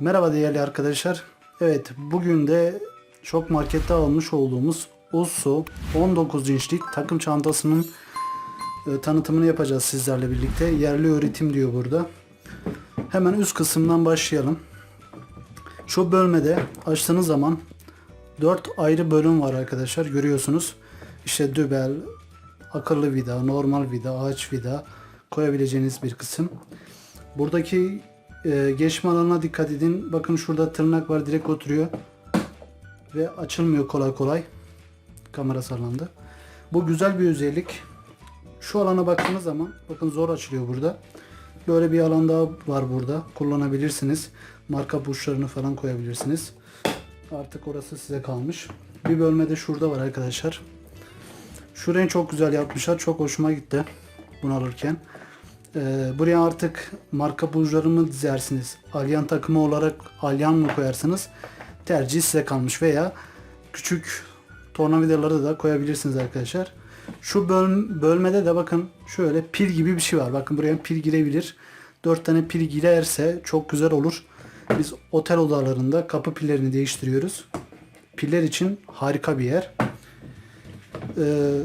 Merhaba değerli arkadaşlar. Evet bugün de Şok Market'te almış olduğumuz Usu 19 inçlik takım çantasının e, tanıtımını yapacağız sizlerle birlikte. Yerli üretim diyor burada. Hemen üst kısımdan başlayalım. Şu bölmede açtığınız zaman 4 ayrı bölüm var arkadaşlar görüyorsunuz. İşte dübel, akıllı vida, normal vida, ağaç vida koyabileceğiniz bir kısım. Buradaki e, geçme alanına dikkat edin. Bakın şurada tırnak var direkt oturuyor. Ve açılmıyor kolay kolay. Kamera sallandı. Bu güzel bir özellik. Şu alana baktığınız zaman bakın zor açılıyor burada. Böyle bir alan daha var burada. Kullanabilirsiniz. Marka burçlarını falan koyabilirsiniz. Artık orası size kalmış. Bir bölme de şurada var arkadaşlar. Şurayı çok güzel yapmışlar. Çok hoşuma gitti bunu alırken. Ee, buraya artık marka burçlarımı dizersiniz. Alyan takımı olarak alyan mı koyarsınız? Tercih size kalmış veya küçük tornavidaları da koyabilirsiniz arkadaşlar. Şu böl- bölmede de bakın şöyle pil gibi bir şey var. Bakın buraya pil girebilir. 4 tane pil girerse çok güzel olur. Biz otel odalarında kapı pillerini değiştiriyoruz. Piller için harika bir yer. Ee,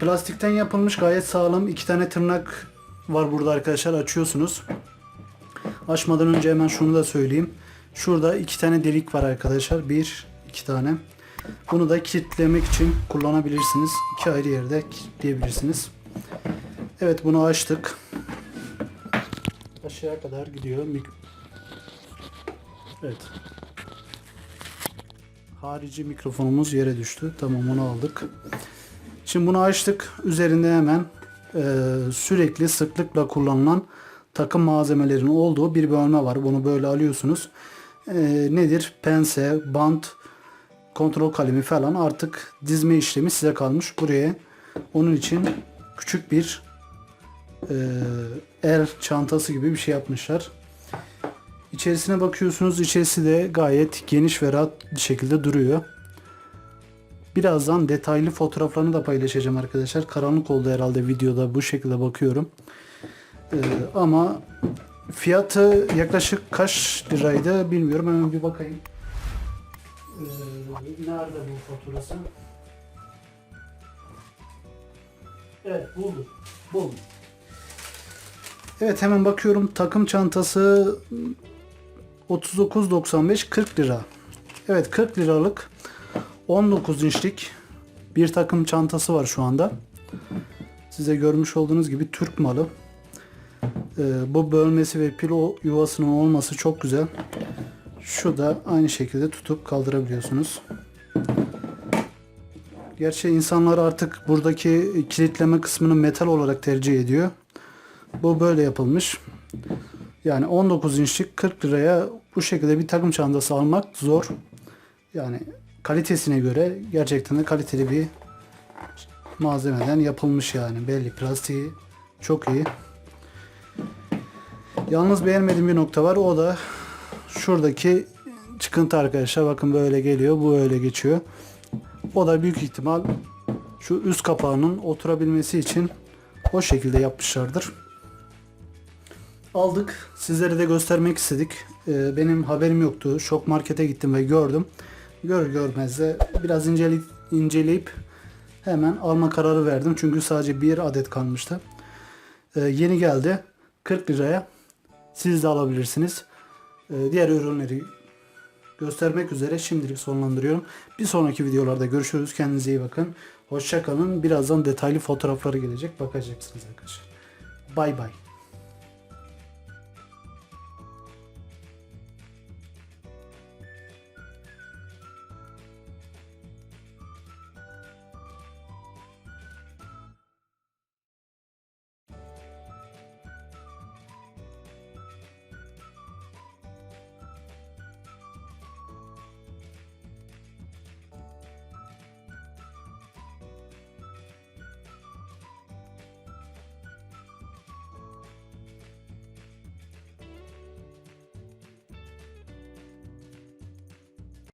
plastikten yapılmış gayet sağlam. iki tane tırnak var burada arkadaşlar. Açıyorsunuz. Açmadan önce hemen şunu da söyleyeyim. Şurada iki tane delik var arkadaşlar. Bir, iki tane. Bunu da kilitlemek için kullanabilirsiniz. İki ayrı yerde kilitleyebilirsiniz. Evet bunu açtık. Aşağıya kadar gidiyor. Evet. Harici mikrofonumuz yere düştü. Tamam onu aldık. Şimdi bunu açtık. Üzerinde hemen sürekli sıklıkla kullanılan takım malzemelerinin olduğu bir bölme var. Bunu böyle alıyorsunuz. E, nedir? Pense, bant, kontrol kalemi falan artık dizme işlemi size kalmış. Buraya onun için küçük bir e, el çantası gibi bir şey yapmışlar. İçerisine bakıyorsunuz. İçerisi de gayet geniş ve rahat bir şekilde duruyor. Birazdan detaylı fotoğraflarını da paylaşacağım arkadaşlar. Karanlık oldu herhalde videoda bu şekilde bakıyorum. Ee, ama fiyatı yaklaşık kaç liraydı bilmiyorum. Hemen bir bakayım. Ee, nerede bu faturası? Evet buldum. Buldum. Evet hemen bakıyorum. Takım çantası 39.95 40 lira. Evet 40 liralık 19 inçlik bir takım çantası var şu anda. Size görmüş olduğunuz gibi Türk malı. Ee, bu bölmesi ve pil yuvasının olması çok güzel. Şu da aynı şekilde tutup kaldırabiliyorsunuz. Gerçi insanlar artık buradaki kilitleme kısmını metal olarak tercih ediyor. Bu böyle yapılmış. Yani 19 inçlik 40 liraya bu şekilde bir takım çantası almak zor. Yani kalitesine göre gerçekten de kaliteli bir malzemeden yapılmış yani belli plastiği çok iyi. Yalnız beğenmediğim bir nokta var o da şuradaki çıkıntı arkadaşlar bakın böyle geliyor bu öyle geçiyor. O da büyük ihtimal şu üst kapağının oturabilmesi için o şekilde yapmışlardır. Aldık. Sizlere de göstermek istedik. Ee, benim haberim yoktu. Şok markete gittim ve gördüm. Gör görmez de biraz inceleyip, inceleyip hemen alma kararı verdim. Çünkü sadece bir adet kalmıştı. Ee, yeni geldi. 40 liraya. Siz de alabilirsiniz. Ee, diğer ürünleri göstermek üzere şimdilik sonlandırıyorum. Bir sonraki videolarda görüşürüz. Kendinize iyi bakın. Hoşçakalın. Birazdan detaylı fotoğrafları gelecek. Bakacaksınız arkadaşlar. Bay bay.